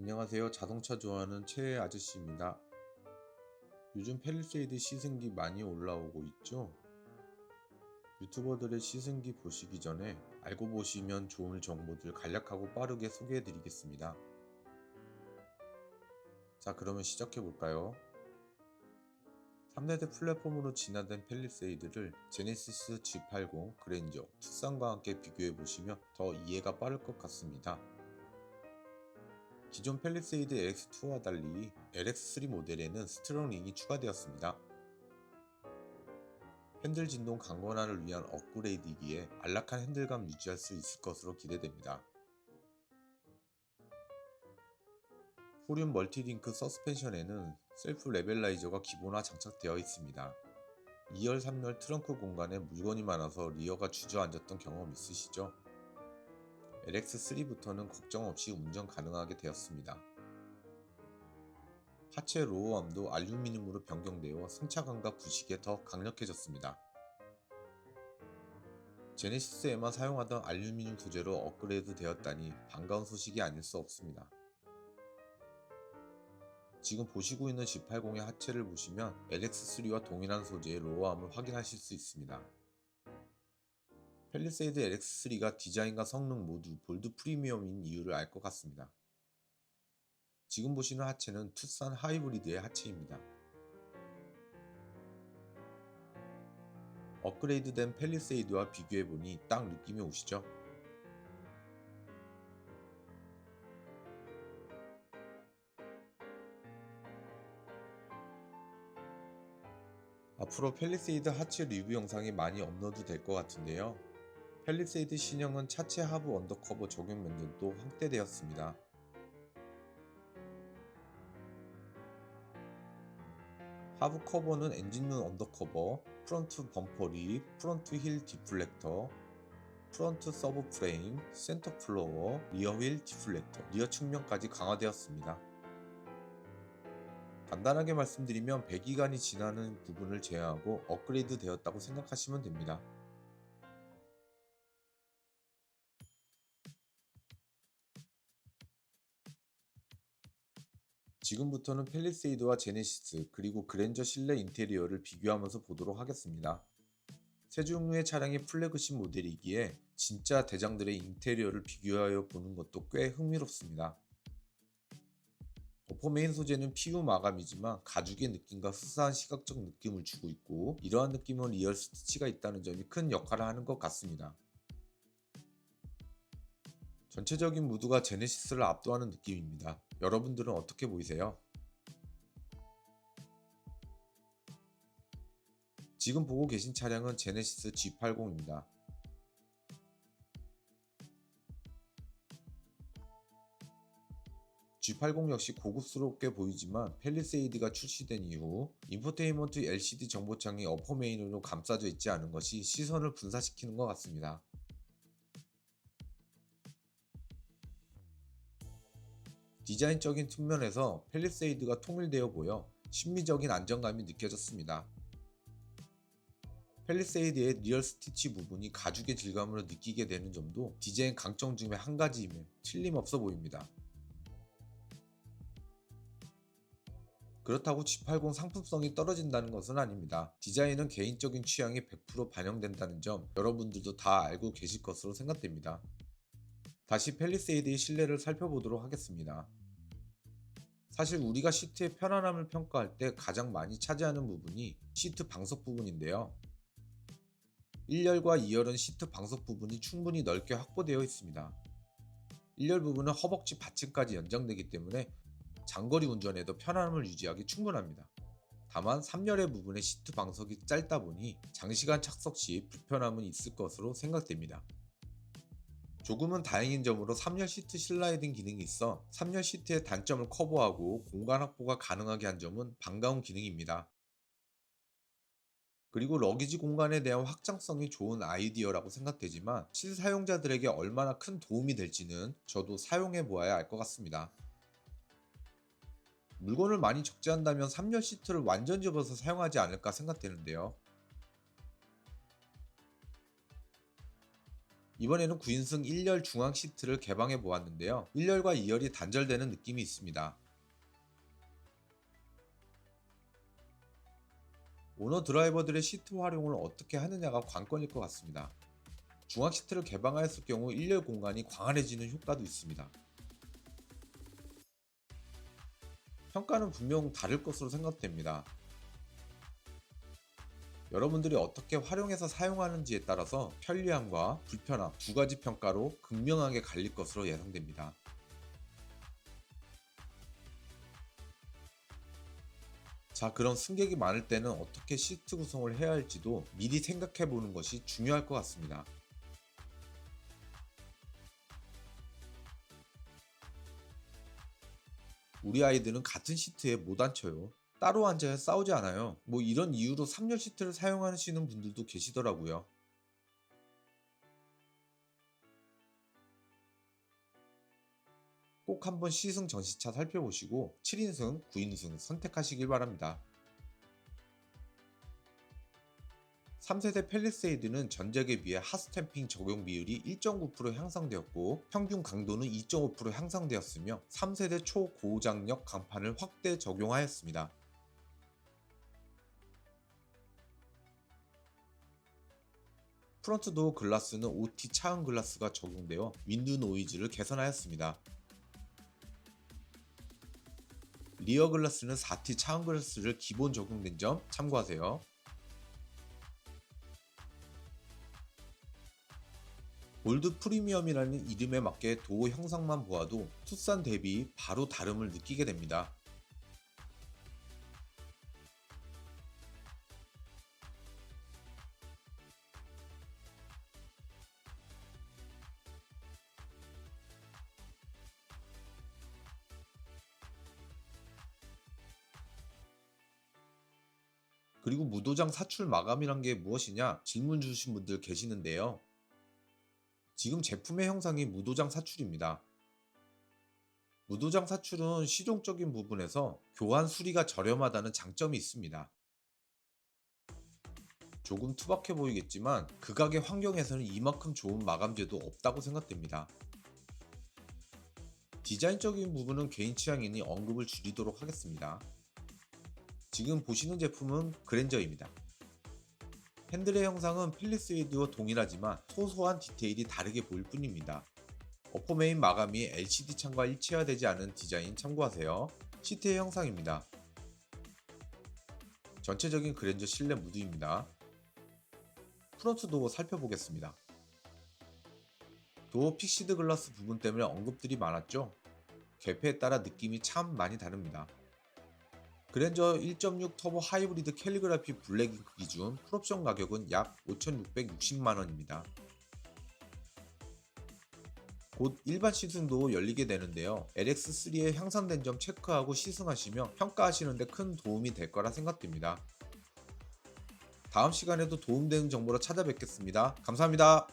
안녕하세요. 자동차 좋아하는 최애 아저씨입니다. 요즘 펠리세이드 시승기 많이 올라오고 있죠? 유튜버들의 시승기 보시기 전에 알고 보시면 좋을 정보들 간략하고 빠르게 소개해 드리겠습니다. 자, 그러면 시작해 볼까요? 3세대 플랫폼으로 진화된 펠리세이드를 제네시스 G80, 그랜저, 투싼과 함께 비교해 보시면 더 이해가 빠를 것 같습니다. 기존 펠리세이드 LX2와 달리 LX3 모델에는 스트롱 링이 추가되었습니다. 핸들 진동 강건화를 위한 업그레이드이기에 안락한 핸들감 유지할 수 있을 것으로 기대됩니다. 후륜 멀티링크 서스펜션에는 셀프 레벨라이저가 기본화 장착되어 있습니다. 2열, 3열 트렁크 공간에 물건이 많아서 리어가 주저앉았던 경험 있으시죠? LX3부터는 걱정 없이 운전 가능하게 되었습니다. 하체 로어암도 알루미늄으로 변경되어 승차감과 부식에 더 강력해졌습니다. 제네시스에만 사용하던 알루미늄 소재로 업그레이드 되었다니 반가운 소식이 아닐 수 없습니다. 지금 보시고 있는 G80의 하체를 보시면 LX3와 동일한 소재의 로어암을 확인하실 수 있습니다. 펠리세이드 LX3가 디자인과 성능 모두 볼드 프리미엄인 이유를 알 것 같습니다. 지금 보시는 하체는 투싼 하이브리드의 하체입니다. 업그레이드된 펠리세이드와 비교해보니 딱 느낌이 오시죠? 앞으로 펠리세이드 하체 리뷰 영상이 많이 업로드 될 것 같은데요. 펠리세이드 신형은 차체 하부 언더커버 적용 면전도 확대되었습니다. 하부 커버는 엔진룸 언더커버, 프론트 범퍼 립, 프론트 힐 디플렉터, 프론트 서브 프레임, 센터 플로어, 리어 휠 디플렉터, 리어 측면까지 강화되었습니다. 간단하게 말씀드리면 배기관이 지나는 부분을 제외하고 업그레이드 되었다고 생각하시면 됩니다. 지금부터는 펠리세이드와 제네시스 그리고 그랜저 실내 인테리어를 비교하면서 보도록 하겠습니다. 세 종류의 차량이 플래그십 모델이기에 진짜 대장들의 인테리어를 비교하여 보는 것도 꽤 흥미롭습니다. 어퍼 메인 소재는 PU 마감이지만 가죽의 느낌과 수사한 시각적 느낌을 주고 있고 이러한 느낌은 리얼 스티치가 있다는 점이 큰 역할을 하는 것 같습니다. 전체적인 무드가 제네시스를 압도하는 느낌입니다. 여러분들은 어떻게 보이세요? 지금 보고 계신 차량은 제네시스 G80입니다. G80 역시 고급스럽게 보이지만 펠리세이드가 출시된 이후 인포테인먼트 LCD 정보창이 어퍼 메인으로 감싸져 있지 않은 것이 시선을 분산시키는 것 같습니다. 디자인적인 측면에서 펠리세이드가 통일되어 보여 심미적인 안정감이 느껴졌습니다. 펠리세이드의 리얼 스티치 부분이 가죽의 질감으로 느끼게 되는 점도 디자인 강점 중에 한 가지임에 틀림없어 보입니다. 그렇다고 G80 상품성이 떨어진다는 것은 아닙니다. 디자인은 개인적인 취향이 100% 반영된다는 점 여러분들도 다 알고 계실 것으로 생각됩니다. 다시 펠리세이드의 실내를 살펴보도록 하겠습니다. 사실 우리가 시트의 편안함을 평가할 때 가장 많이 차지하는 부분이 시트 방석 부분인데요. 1열과 2열은 시트 방석 부분이 충분히 넓게 확보되어 있습니다. 1열 부분은 허벅지 받침까지 연장되기 때문에 장거리 운전에도 편안함을 유지하기 충분합니다. 다만 3열의 부분의 시트 방석이 짧다 보니 장시간 착석 시 불편함은 있을 것으로 생각됩니다. 조금은 다행인 점으로 3열 시트 실라이딩 기능이 있어 3열 시트의 단점을 커버하고 공간 확보가 가능하게 한 점은 반가운 기능입니다. 그리고 러기지 공간에 대한 확장성이 좋은 아이디어라고 생각되지만 실사용자들에게 얼마나 큰 도움이 될지는 저도 사용해 보아야 알 것 같습니다. 물건을 많이 적재한다면 3열 시트를 완전 접어서 사용하지 않을까 생각되는데요. 이번에는 9인승 1열 중앙 시트를 개방해 보았는데요. 1열과 2열이 단절되는 느낌이 있습니다. 오너 드라이버들의 시트 활용을 어떻게 하느냐가 관건일 것 같습니다. 중앙 시트를 개방하였을 경우 1열 공간이 광활해지는 효과도 있습니다. 평가는 분명 다를 것으로 생각됩니다. 여러분들이 어떻게 활용해서 사용하는지에 따라서 편리함과 불편함 두 가지 평가로 극명하게 갈릴 것으로 예상됩니다. 자, 그럼 승객이 많을 때는 어떻게 시트 구성을 해야 할지도 미리 생각해 보는 것이 중요할 것 같습니다. 우리 아이들은 같은 시트에 못 앉혀요. 따로 앉아야 싸우지 않아요. 뭐 이런 이유로 3열 시트를 사용하시는 분들도 계시더라고요. 꼭 한번 시승 전시차 살펴보시고 7인승, 9인승 선택하시길 바랍니다. 3세대 펠리세이드는 전작에 비해 핫스탬핑 적용 비율이 1.9% 향상되었고 평균 강도는 2.5% 향상되었으며 3세대 초고장력 강판을 확대 적용하였습니다. 프론트 도어 글라스는 OT 차음 글라스가 적용되어 윈드 노이즈를 개선하였습니다. 리어 글라스는 4T 차음 글라스를 기본 적용된 점 참고하세요. 골드 프리미엄이라는 이름에 맞게 도어 형상만 보아도 투싼 대비 바로 다름을 느끼게 됩니다. 그리고 무도장 사출 마감이란 게 무엇이냐 질문 주신 분들 계시는데요. 지금 제품의 형상이 무도장 사출입니다. 무도장 사출은 실용적인 부분에서 교환 수리가 저렴하다는 장점이 있습니다. 조금 투박해 보이겠지만 극악의 환경에서는 이만큼 좋은 마감재도 없다고 생각됩니다. 디자인적인 부분은 개인 취향이니 언급을 줄이도록 하겠습니다. 지금 보시는 제품은 그랜저입니다. 핸들의 형상은 펠리세이드와 동일하지만 소소한 디테일이 다르게 보일 뿐입니다. 어퍼메인 마감이 LCD 창과 일체화되지 않은 디자인 참고하세요. 시트의 형상입니다. 전체적인 그랜저 실내 무드입니다. 프론트 도어 살펴보겠습니다. 도어 픽시드 글라스 부분 때문에 언급들이 많았죠? 개폐에 따라 느낌이 참 많이 다릅니다. 그랜저 1.6 터보 하이브리드 캘리그라피 블랙잉크 기준 풀옵션 가격은 약 5,660만원입니다. 곧 일반 시승도 열리게 되는데요. LX3에 향상된 점 체크하고 시승하시면 평가하시는데 큰 도움이 될 거라 생각됩니다. 다음 시간에도 도움되는 정보로 찾아뵙겠습니다. 감사합니다.